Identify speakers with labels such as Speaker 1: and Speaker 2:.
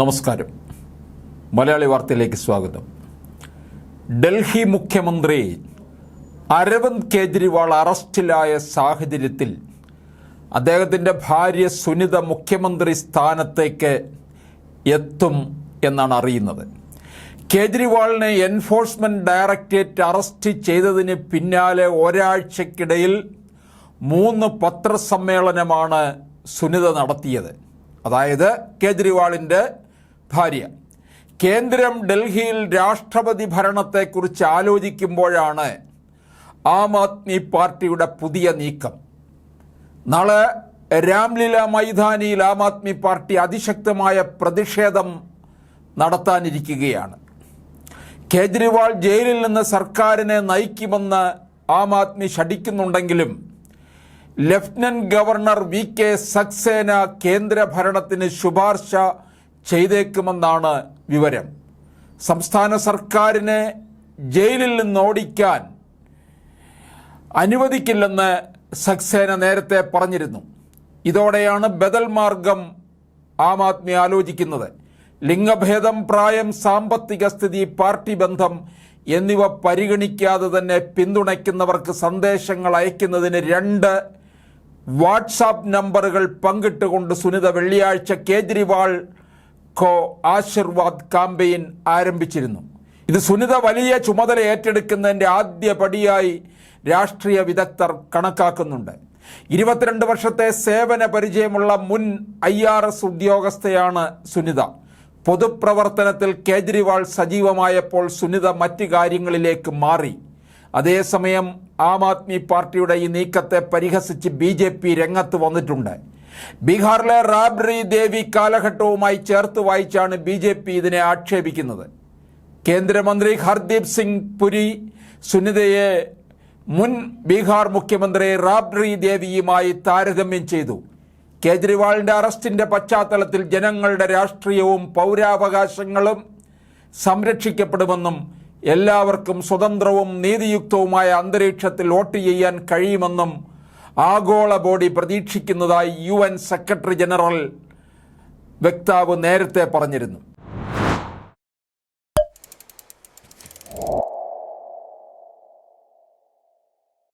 Speaker 1: നമസ്കാരം. മലയാളി വാർത്തയിലേക്ക് സ്വാഗതം. ഡൽഹി മുഖ്യമന്ത്രി അരവിന്ദ് കെജ്രിവാൾ അറസ്റ്റിലായ സാഹചര്യത്തിൽ അദ്ദേഹത്തിന്റെ ഭാര്യ സുനിത മുഖ്യമന്ത്രി സ്ഥാനത്തേക്ക് എത്തും എന്നാണ് അറിയുന്നത്. കേജ്രിവാളിനെ എൻഫോഴ്സ്മെന്റ് ഡയറക്ടറേറ്റ് അറസ്റ്റ് ചെയ്തതിന് പിന്നാലെ ഒരാഴ്ചക്കിടയിൽ മൂന്ന് പത്രസമ്മേളനമാണ് സുനിത നടത്തിയത്. അതായത് കേജ്രിവാളിന്റെ ഭാര്യ. കേന്ദ്രം ഡൽഹിയിൽ രാഷ്ട്രപതി ഭരണത്തെക്കുറിച്ച് ആലോചിക്കുമ്പോഴാണ് ആം ആദ്മി പാർട്ടിയുടെ പുതിയ നീക്കം. നാളെ രാംലീല മൈതാനിയിൽ ആം ആദ്മി പാർട്ടി അതിശക്തമായ പ്രതിഷേധം നടത്താനിരിക്കുകയാണ്. കേജ്രിവാൾ ജയിലിൽ നിന്ന് സർക്കാരിനെ നയിക്കുമെന്ന് Aam Aadmi ശഠിക്കുന്നുണ്ടെങ്കിലും lieutenant governor V K Saxena കേന്ദ്ര ഭരണത്തിന് ശുപാർശ ചെയ്തേക്കുമെന്നാണ് വിവരം. സംസ്ഥാന സർക്കാരിനെ ജയിലിൽ നിന്ന് ഓടിക്കാൻ അനുവദിക്കില്ലെന്ന് സക്സേന നേരത്തെ പറഞ്ഞിരുന്നു. ഇതോടെയാണ് ബദൽ മാർഗം ആം ആദ്മി ആലോചിക്കുന്നത്. ലിംഗഭേദം പ്രായം സാമ്പത്തിക സ്ഥിതി പാർട്ടി ബന്ധം എന്നിവ പരിഗണിക്കാതെ തന്നെ പിന്തുണയ്ക്കുന്നവർക്ക് സന്ദേശങ്ങൾ അയക്കുന്നതിന് രണ്ട് വാട്സാപ്പ് നമ്പറുകൾ പങ്കിട്ടുകൊണ്ട് സുനിത വെള്ളിയാഴ്ച കേജ്രിവാൾ കോ ആശീർവാദ് കാമ്പയിൻ ആരംഭിച്ചിരുന്നു. ഇത് സുനിത വലിയ ചുമതല ഏറ്റെടുക്കുന്നതിന്റെ ആദ്യ പടിയായി രാഷ്ട്രീയ വിദഗ്ധർ കണക്കാക്കുന്നുണ്ട്. ഇരുപത്തിരണ്ട് വർഷത്തെ സേവന പരിചയമുള്ള മുൻ ഐ ആർ എസ് ഉദ്യോഗസ്ഥയാണ് സുനിത. പൊതുപ്രവർത്തനത്തിൽ കേജ്രിവാൾ സജീവമായപ്പോൾ സുനിത മറ്റ് കാര്യങ്ങളിലേക്ക് മാറി. അതേസമയം ആം ആദ്മി പാർട്ടിയുടെ ഈ നീക്കത്തെ പരിഹസിച്ച് ബി രംഗത്ത് വന്നിട്ടുണ്ട്. ബീഹാറിലെ റാബ്രി ദേവി കാലഘട്ടവുമായി ചേർത്ത് വായിച്ചാണ് ബി ജെ പി ഇതിനെ ആക്ഷേപിക്കുന്നത്. കേന്ദ്രമന്ത്രി ഹർദീപ് സിംഗ് പുരി സുനിതയെ മുൻ ബീഹാർ മുഖ്യമന്ത്രി റാബ്രി ദേവിയുമായി താരതമ്യം ചെയ്തു. കേജ്രിവാളിന്റെ അറസ്റ്റിന്റെ പശ്ചാത്തലത്തിൽ ജനങ്ങളുടെ രാഷ്ട്രീയവും പൗരാവകാശങ്ങളും സംരക്ഷിക്കപ്പെടുമെന്നും എല്ലാവർക്കും സ്വതന്ത്രവും നീതിയുക്തവുമായ അന്തരീക്ഷത്തിൽ വോട്ട് ചെയ്യാൻ കഴിയുമെന്നും ആഗോള ബോഡി പ്രതീക്ഷിക്കുന്നതായി യു എൻ സെക്രട്ടറി ജനറൽ വക്താവ് നേരത്തെ പറഞ്ഞിരുന്നു.